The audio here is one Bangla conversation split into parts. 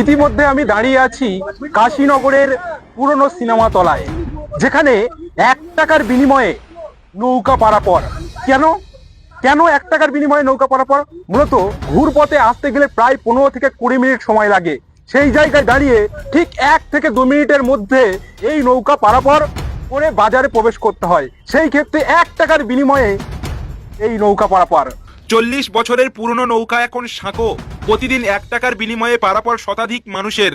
ইতিমধ্যে আমি দাঁড়িয়ে আছি কাশীনগরের পুরনো সিনেমা তলায়, যেখানে এক টাকার বিনিময়ে নৌকা পারাপর। কেন? কেন এক টাকার বিনিময়ে নৌকা পারাপর? মূলত ঘুরপথে আসতে গেলে প্রায় পনেরো থেকে কুড়ি মিনিট সময় লাগে। সেই জায়গায় দাঁড়িয়ে ঠিক এক থেকে দু মিনিটের মধ্যে এই নৌকা পারাপর করে বাজারে প্রবেশ করতে হয়। সেই ক্ষেত্রে এক টাকার বিনিময়ে এই নৌকা পারাপার। চল্লিশ বছরের পুরনো নৌকা এখন সাঁকো। প্রতিদিন এক টাকার বিনিময়ে পারাপর শতাধিক মানুষের।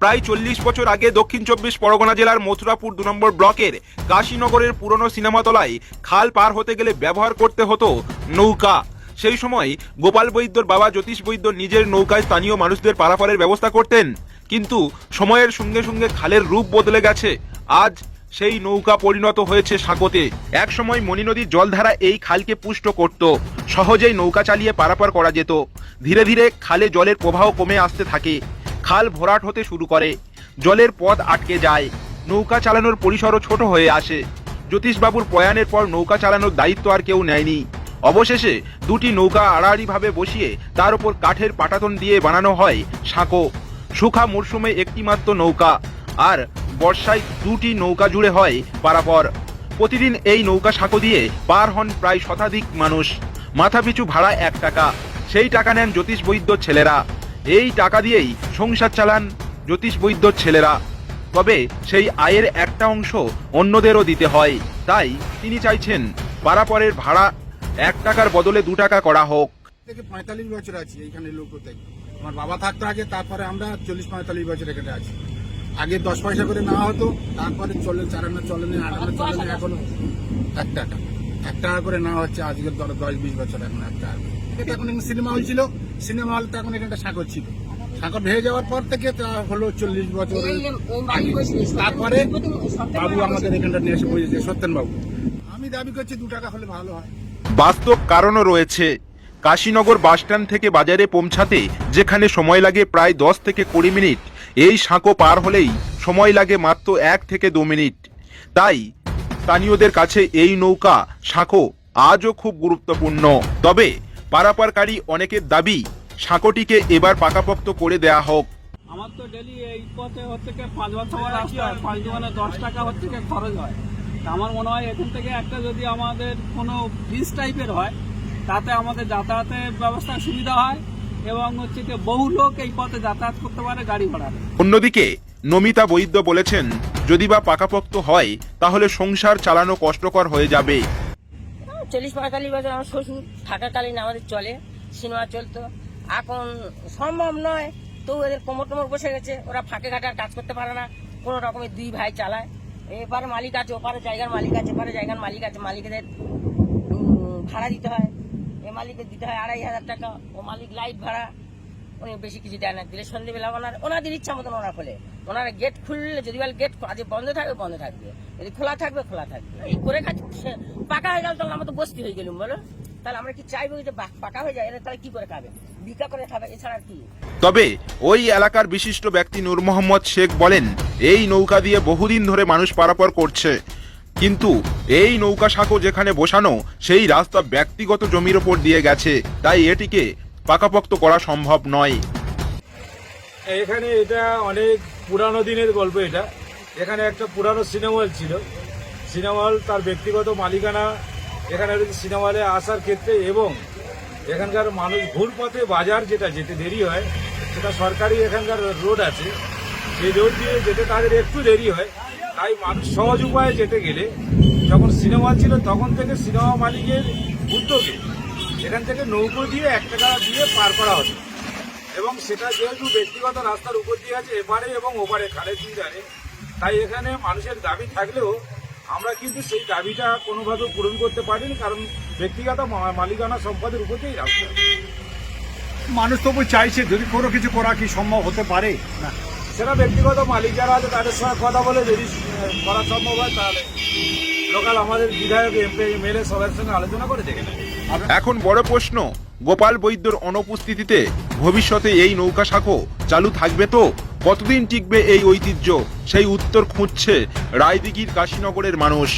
প্রায় চল্লিশ বছর আগে দক্ষিণ চব্বিশ পরগনা জেলার মথুরাপুর দু নম্বর ব্লকের কাশীনগরের পুরনো সিনেমাতলায় খাল পার হতে গেলে ব্যবহার করতে হতো নৌকা। সেই সময় গোপাল বৈদ্যর বাবা জ্যোতিষ বৈদ্য নিজের নৌকায় স্থানীয় মানুষদের পারাপারের ব্যবস্থা করতেন। কিন্তু সময়ের সঙ্গে সঙ্গে খালের রূপ বদলে গেছে। আজ সেই নৌকা পরিণত হয়েছে সাঁকোতে একসময় মণি নদীর জলধারা এই খালকে পুষ্ট করত। সহজেই নৌকা চালিয়ে পারাপার করা যেত। ধীরে ধীরে খালে জলের প্রবাহ কমে আসতে থাকে। খাল ভরাট হতে শুরু করে। জলের পথ আটকে যায়। নৌকা চালানোর পরিসরও ছোট হয়ে আসে। জ্যোতিষবাবুর প্রয়াণের পর নৌকা চালানোর দায়িত্ব আর কেউ নেয়নি। অবশেষে দুটি নৌকা আড়াআড়িভাবে বসিয়ে তার উপর কাঠের পাটাতন দিয়ে বানানো হয় সাঁকো। সুখা মরশুমে একটি মাত্র নৌকা। আর বর্ষায় দুটি নৌকা জুড়ে হয় পারাপর। প্রতিদিন এই নৌকা সাঁকো দিয়ে পার হন প্রায় শতাধিক মানুষ। মাথাপিছু ভাড়া এক টাকা। সেই টাকা নেন জ্যোতিষ বৈদ্য ছেলেরা। এই টাকা দিয়েই সংসার চালান জ্যোতিষ বৈদ্যর ছেলেরা। তবে সেই আয়ের একটা অংশ অন্যদেরও দিতে হয়। তাই তিনি চাইছেন পারাপরের ভাড়া এক টাকার বদলে দু টাকা করা হোক। থেকে পঁয়তাল্লিশ বছর আছি এইখানে লোকতে আমার বাবা থাকতে আগে, তারপরে আমরা চল্লিশ পঁয়তাল্লিশ বছর এখানে আছি। আগে দশ পয়সা করে নেওয়া হতো তারপরে চলে চার আনা চলে নেই আট আনা চলে নেই এখন এক টাকা। এক টাকা করে নেওয়া হচ্ছে আজকের ধরো দশ বিশ বছর এখন এক টাকা। এটা এখন সিনেমা হল ছিল সিনেমা হল তো এখন এখানটা সাগর ছিল। সাগর ভেঙে যাওয়ার পর থেকে তা হলো চল্লিশ বছর তারপরে বাবু আমাদের এখানটা নিয়ে এসে বসেছে সত্যেন বাবু আমি দাবি করছি দু টাকা হলে ভালো হয়। বাস্তব কারণও রয়েছে। কাশীনগর বাসস্ট্যান্ড থেকে বাজারে পৌঁছাতে যেখানে সময় লাগে প্রায় দশ থেকে কুড়ি মিনিট। এই সাঁকো পার হলেই সময় লাগে মাত্র এক থেকে দু মিনিট। তাই স্থানীয়দের কাছে এই নৌকা, সাঁকো আজও খুব গুরুত্বপূর্ণ। তবে পারাপারকারী অনেকের দাবি, সাঁকোটিকে এবার পাকাপোক্ত করে দেয়া হোক। আমার তো ডেলি এই পথে হচ্ছে কি পাঁচ বছর রাস্তা হয়, পাঁচ দুগুণে দশ টাকা হচ্ছে খরচ হয়। আমার মনে হয় এখান থেকে একটা যদি আমাদের কোনো ব্রিজ টাইপের হয়, তাতে আমাদের যাতায়াতের ব্যবস্থা সুবিধা হয়। এবং হচ্ছে কি বহু লোক এই পথে যাতায়াত করতে পারে গাড়ি ভাড়াতে অন্যদিকে নমিতা বৈদ্য বলেছেন যদি বা পাকাপোক্ত হয় তাহলে সংসার চালানো কষ্টকর হয়ে যাবে। চল্লিশ পঁয়তাল্লিশ বছর আমার শ্বশুর থাকাকালীন আমাদের চলে সিনেমা চলতো। এখন সম্ভব নয় তো ওদের কোমর টোমর বসে গেছে ওরা ফাঁকে ঘাটে আর কাজ করতে পারে না। কোনো রকমের দুই ভাই চালায়। এপারে মালিক আছে ওপারে জায়গার মালিক আছে এপারে জায়গার মালিক আছে মালিকদের ভাড়া দিতে হয়। মালিকের দিতে হয় আড়াই হাজার টাকা। ও মালিক লাইট ভাড়া, উনি বেশি কিছু দেয় না, দিলে সন্ধ্যেবেলা ওনার ওনাদের ইচ্ছা মতন ওরা খোলে। ওনারা গেট খুললে যদি বলে গেট আজ বন্ধ থাকবে বন্ধ থাকবে। যদি খোলা থাকবে খোলা থাকবে। এই করে খাচ্ছে পাকা হয়ে গেল তাহলে আমরা তো বস্তি হয়ে গেলুম, বলো। তাহলে আমরা কি চাইব যে পাকা হয়ে যায়, এরা তাহলে কি করে খাবে? বিকা করে খাবে, এছাড়া কি? তবে ওই এলাকার বিশিষ্ট ব্যক্তি নূর মোহাম্মদ শেখ বলেন, এই নৌকা দিয়ে বহুদিন ধরে মানুষ পারাপার করছে। কিন্তু এই নৌকা সাঁকো যেখানে বসানো, সেই রাস্তা ব্যক্তিগত জমির ওপর দিয়ে গেছে। তাই এটিকে পাকাপোক্ত করা সম্ভব নয়। এখানে এটা অনেক পুরানো দিনের গল্প এটা। এখানে একটা পুরানো সিনেমা হল ছিল। সিনেমা হল তার ব্যক্তিগত মালিকানা এখানে সিনেমা হলে আসার ক্ষেত্রে এবং এখানকার মানুষ ঘুরপথে বাজার যেটা, যেতে দেরি হয়, সেটা সরকারি এখানকার রোড আছে। সেই রোড দিয়ে যেতে তাদের একটু দেরি হয়। তাই মানুষ সহজ উপায়ে যেতে গেলে যখন সিনেমা ছিল তখন থেকে সিনেমা মালিকের উদ্যোগে এখান থেকে নৌকো দিয়ে এক টাকা দিয়ে পার করা হতো। এবং সেটা যেহেতু ব্যক্তিগত রাস্তার উপর দিয়ে আছে এপারে এবং ওপারে খালের দুই ধারে তাই এখানে মানুষের দাবি থাকলেও আমরা কিন্তু সেই দাবিটা কোনোভাবে পূরণ করতে পারিনি কারণ ব্যক্তিগত মালিকানা সম্পদের উপর দিয়েই রাস্তা। মানুষ তবু চাইছে যদি কোনো কিছু করা কি সম্ভব হতে পারে? না। সেটা ব্যক্তিগত মালিক যারা আছে তাদের সঙ্গে কথা বলে যদি করা সম্ভব হয় তাহলে লোকাল আমাদের বিধায়ক এমপি এমএলএ সবার সঙ্গে আলোচনা করে দেখে এখন বড় প্রশ্ন, গোপাল বৈদ্যর অনুপস্থিতিতে ভবিষ্যতে এই নৌকা শাখো চালু থাকবে তো? কতদিন টিকবে এই ঐতিহ্য? সেই উত্তর খুঁজছে রায়দিঘির কাশীনগরের মানুষ।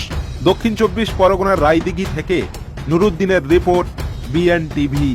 দক্ষিণ চব্বিশ পরগনার রায়দিঘি থেকে নুরুদ্দিনের রিপোর্ট বিএন টিভি